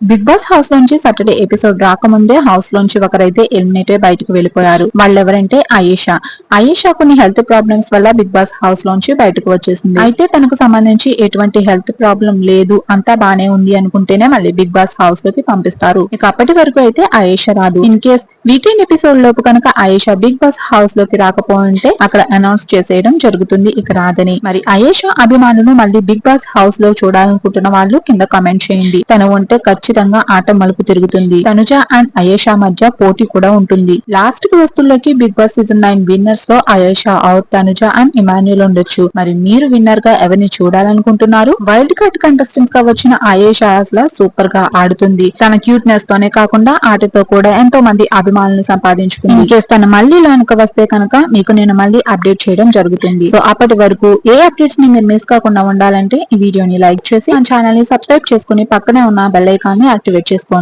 Big Boss house నుంచి Saturday episode రాకముందే house లోంచి ఒకరైతే ఎలిమినేట్ అయి బయటకు వెళ్ళిపోయారు వాళ్ళెవరంటే ఆయేషా. అయేషా కొన్ని హెల్త్ ప్రాబ్లమ్స్ వల్ల బిగ్ బాస్ హౌస్ లోంచి బయటకు వచ్చేసింది. అయితే తనకు సంబంధించి ఎటువంటి హెల్త్ ప్రాబ్లం లేదు. అంతా బానే ఉంది అనుకుంటేనే మళ్ళీ బిగ్ బాస్ హౌస్లోకి పంపిస్తారు. ఇక అప్పటి వరకు అయితే ఆయేషా రాదు. ఇన్ కేస్ వీకెండ్ ఎపిసోడ్ లోపు కనుక ఆయేషా బిగ్ బాస్ హౌస్లోకి రాకపోయింటే అక్కడ అనౌన్స్ చేసేయడం జరుగుతుంది. ఇక రాదని. మరి ఆయేషా అభిమానులు మళ్ళీ బిగ్ బాస్ హౌస్లో చూడాలనుకుంటున్న వాళ్ళు కింద కామెంట్ చేయండి. తను ఉంటే ఖచ్చితంగా ఆట మలుపు తిరుగుతుంది. తనుజ అండ్ అయేషా మధ్య పోటీ కూడా ఉంటుంది. లాస్ట్కి వస్తువుల్లోకి Bigg Boss season nine విన్నర్స్లో Ayesha out Tanuja and Emmanuel ఉండొచ్చు. మరి మీరు విన్నర్గా ఎవరిని చూడాలనుకుంటున్నారు? వైల్డ్ కార్డ్ కంటెస్టెంట్స్గా వచ్చిన అయేషా అసలు సూపర్గా ఆడుతుంది. తన క్యూట్నెస్ తోనే కాకుండా ఆటతో కూడా ఎంతో మంది సంపాదించుకుంది. ఇన్ కేస్ తను మళ్ళీ లోనికి వస్తే కనుక మీకు నేను మళ్ళీ అప్డేట్ చేయడం జరుగుతుంది. సో అప్పటి వరకు ఏ అప్డేట్స్ని మీరు మిస్ కాకుండా ఉండాలంటే ఈ వీడియోని లైక్ చేసి మన ఛానల్ని సబ్స్క్రైబ్ చేసుకుని పక్కనే ఉన్న బెల్ ఐకాన్ని యాక్టివేట్ చేసుకోండి.